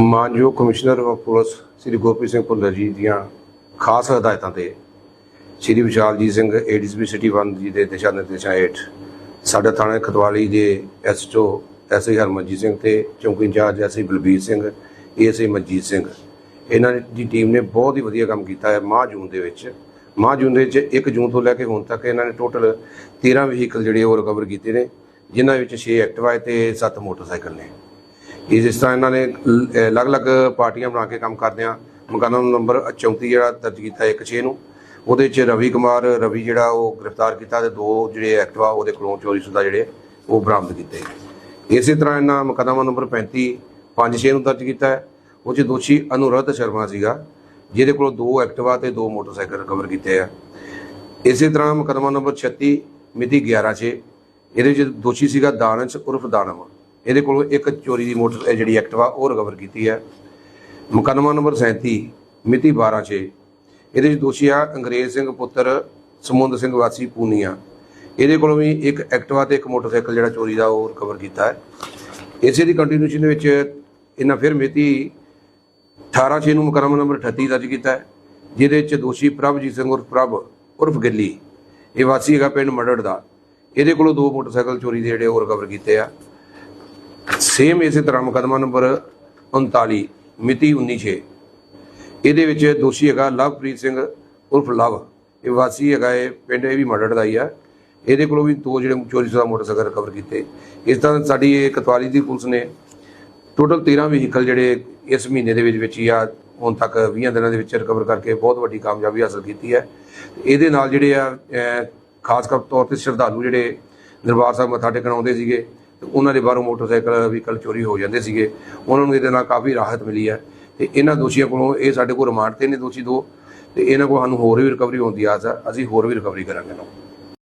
ਮਾਨਯੋਗ commissioner of police Shri Gopi Singh Bhullar ji ਦੀਆਂ ਖਾਸ ਹਦਾਇਤਾਂ ਤੇ ਸ੍ਰੀ ਵਿਸ਼ਾਲਜੀਤ ਸਿੰਘ ਏਡੀਸੀਪੀ ਸਿਟੀ 1 ਜੀ ਦੇ ਦਿਸ਼ਾ ਨਿਰਦੇਸ਼ਾਂ ਹੇਠ ਸਾਡੇ ਥਾਣੇ ਖਤਵਾਲੀ ਦੇ ਐਸਟੋ ਐਸਆਈ ਹਰਮਨਜੀਤ ਸਿੰਘ ਤੇ ਚੌਂਕੀ incharge SI Balbir Singh ASI Manjit Singh. ਇਹਨਾਂ ਦੀ ਟੀਮ ਨੇ ਬਹੁਤ ਹੀ ਵਧੀਆ ਕੰਮ ਕੀਤਾ ਹੈ। ਮਾਹ ਜੂਨ ਦੇ ਵਿੱਚ, ਮਾਹ ਜੂਨ ਦੇ ਵਿੱਚ 1 ਜੂਨ ਤੋਂ ਲੈ ਕੇ ਹੁਣ ਤੱਕ ਇਹਨਾਂ ਨੇ ਟੋਟਲ 13 ਵਹੀਕਲ ਜਿਹੜੇ ਉਹ ਰਿਕਵਰ ਕੀਤੇ ਨੇ, ਜਿਨ੍ਹਾਂ ਵਿੱਚ 6 ਐਕਟਿਵਾ ਤੇ 7 ਮੋਟਰਸਾਈਕਲ ਨੇ। ਇਸ ਇਸ ਤਰ੍ਹਾਂ ਇਹਨਾਂ ਨੇ ਅਲੱਗ-ਅਲੱਗ ਪਾਰਟੀਆਂ ਬਣਾ ਕੇ ਕੰਮ ਕਰਦੇ ਆ। ਮੁਕੱਦਮਾ ਨੰਬਰ 34 ਜਿਹੜਾ ਦਰਜ ਕੀਤਾ 1-6 ਨੂੰ। ਉਹਦੇ 'ਚ ਰਵੀ ਕੁਮਾਰ, ਰਵੀ ਜਿਹੜਾ ਉਹ ਗ੍ਰਿਫਤਾਰ ਕੀਤਾ ਤੇ ਦੋ ਜਿਹੜੇ ਐਕਟਿਵਾ ਉਹਦੇ ਕੋਲੋਂ ਚੋਰੀ ਸੁਦਾ ਜਿਹੜੇ ਉਹ ਬਰਾਮਦ ਕੀਤੇ। ਇਸੇ ਤਰ੍ਹਾਂ ਇਹਨਾਂ ਮੁਕੱਦਮਾ ਨੰਬਰ 35 5-6 ਨੂੰ ਦਰਜ ਕੀਤਾ ਹੈ। ਉਹ 'ਚ ਦੋਸ਼ੀ ਅਨੁਰੱਧ ਸ਼ਰਮਾ ਸੀਗਾ, ਜਿਹਦੇ ਕੋਲੋਂ ਦੋ ਐਕਟਿਵਾ ਤੇ ਦੋ ਮੋਟਰਸਾਈਕਲ ਰਿਕਵਰ ਕੀਤੇ ਆ। ਇਸੇ ਤਰ੍ਹਾਂ ਮੁਕੱਦਮਾ ਨੰਬਰ 36 ਮਿਤੀ 11/6 ਇਹਦੇ ਵਿੱਚ ਦੋਸ਼ੀ ਸੀਗਾ ਦਾਨਸ਼ ਉਰਫ ਦਾਨਵ। ਇਹਦੇ ਕੋਲੋਂ ਇੱਕ ਚੋਰੀ ਦੀ ਮੋਟਰ, ਇਹ ਜਿਹੜੀ ਐਕਟਿਵਾ, ਉਹ ਰਿਕਵਰ ਕੀਤੀ ਹੈ। ਮੁਕੱਦਮਾ ਨੰਬਰ 37 ਮਿਤੀ 12/6 ਇਹਦੇ ਵਿੱਚ ਦੋਸ਼ੀ ਆ ਅੰਗਰੇਜ਼ ਸਿੰਘ ਪੁੱਤਰ ਸਮੁੰਦ ਸਿੰਘ ਵਾਸੀ ਪੂਨੀਆ। ਇਹਦੇ ਕੋਲੋਂ ਵੀ ਇੱਕ ਐਕਟਿਵਾ ਤੇ ਇੱਕ ਮੋਟਰਸਾਈਕਲ ਜਿਹੜਾ ਚੋਰੀ ਦਾ ਉਹ ਰਿਕਵਰ ਕੀਤਾ ਹੈ। ਇਸੇ ਦੀ ਕੰਟੀਨਿਊਸ਼ਨ ਦੇ ਵਿੱਚ ਇਹਨਾਂ ਫਿਰ ਮਿਤੀ 18 ਛੇ ਨੂੰ ਮੁਕੱਦਮਾ ਨੰਬਰ 38 ਦਰਜ ਕੀਤਾ ਜਿਹਦੇ ਵਿੱਚ ਦੋਸ਼ੀ ਪ੍ਰਭਜੀਤ ਸਿੰਘ ਉਰਫ ਪ੍ਰਭ, ਉਰਫ ਗਿੱਲੀ। ਇਹ ਵਾਸੀ ਹੈਗਾ ਪਿੰਡ ਮੜੜ ਦਾ। ਇਹਦੇ ਕੋਲੋਂ ਦੋ ਮੋਟਰਸਾਈਕਲ ਚੋਰੀ ਦੇ ਜਿਹੜੇ ਉਹ ਰਿਕਵਰ ਕੀਤੇ ਆ। ਸੇਮ ਇਸੇ ਤਰ੍ਹਾਂ ਮੁਕੱਦਮਾ ਨੰਬਰ 39 ਮਿਤੀ 19/6 ਇਹਦੇ ਵਿੱਚ ਦੋਸ਼ੀ ਹੈਗਾ ਲਵਪ੍ਰੀਤ ਸਿੰਘ ਉਰਫ ਲਵ। ਇਹ ਵਾਸੀ ਹੈਗਾ, ਇਹ ਪਿੰਡ ਇਹ ਵੀ ਮੜੜ ਦਾ ਹੀ ਆ। ਇਹਦੇ ਕੋਲੋਂ ਵੀ ਦੋ ਜਿਹੜੇ ਚੋਰੀ ਸ਼ੁਦਾ ਮੋਟਰਸਾਈਕਲ ਰਿਕਵਰ ਕੀਤੇ। ਇਸ ਤਰ੍ਹਾਂ ਸਾਡੀ ਇਹ ਕਤਵਾਲੀ ਦੀ ਪੁਲਿਸ ਨੇ ਟੋਟਲ 13 ਵਹੀਕਲ ਜਿਹੜੇ ਇਸ ਮਹੀਨੇ ਦੇ ਵਿੱਚ ਵਿੱਚ ਹੀ ਆ, ਹੁਣ ਤੱਕ 20 ਦਿਨਾਂ ਦੇ ਵਿੱਚ ਰਿਕਵਰ ਕਰਕੇ ਬਹੁਤ ਵੱਡੀ ਕਾਮਯਾਬੀ ਹਾਸਲ ਕੀਤੀ ਹੈ। ਇਹਦੇ ਨਾਲ ਜਿਹੜੇ ਆ ਖਾਸ ਕਰ ਤੌਰ ਤੇ ਸ਼ਰਧਾਲੂ ਜਿਹੜੇ ਦਰਬਾਰ ਸਾਹਿਬ ਮੱਥਾ ਟੇਕਣ ਆਉਂਦੇ ਸੀਗੇ ਉਹਨਾਂ ਦੇ ਬਾਹਰੋਂ ਮੋਟਰਸਾਈਕਲ ਵਹੀਕਲ ਚੋਰੀ ਹੋ ਜਾਂਦੇ ਸੀਗੇ। ਉਹਨਾਂ ਨੂੰ ਇਹਦੇ ਨਾਲ ਕਾਫੀ ਰਾਹਤ ਮਿਲੀ ਹੈ। ਤੇ ਇਹਨਾਂ ਦੋਸ਼ੀਆਂ ਕੋਲੋਂ ਇਹ ਸਾਡੇ ਕੋਲ ਰਿਮਾਂਡ ਤੇ ਨੇ ਦੋਸ਼ੀ ਦੋ। ਤੇ ਇਹਨਾਂ ਕੋਲ ਸਾਨੂੰ ਹੋਰ ਵੀ ਰਿਕਵਰੀ ਹੋਣ ਦੀ ਆਸ ਹੈ। ਅਸੀਂ ਹੋਰ ਵੀ ਰਿਕਵਰੀ ਕਰਾਂਗੇ ਨਾ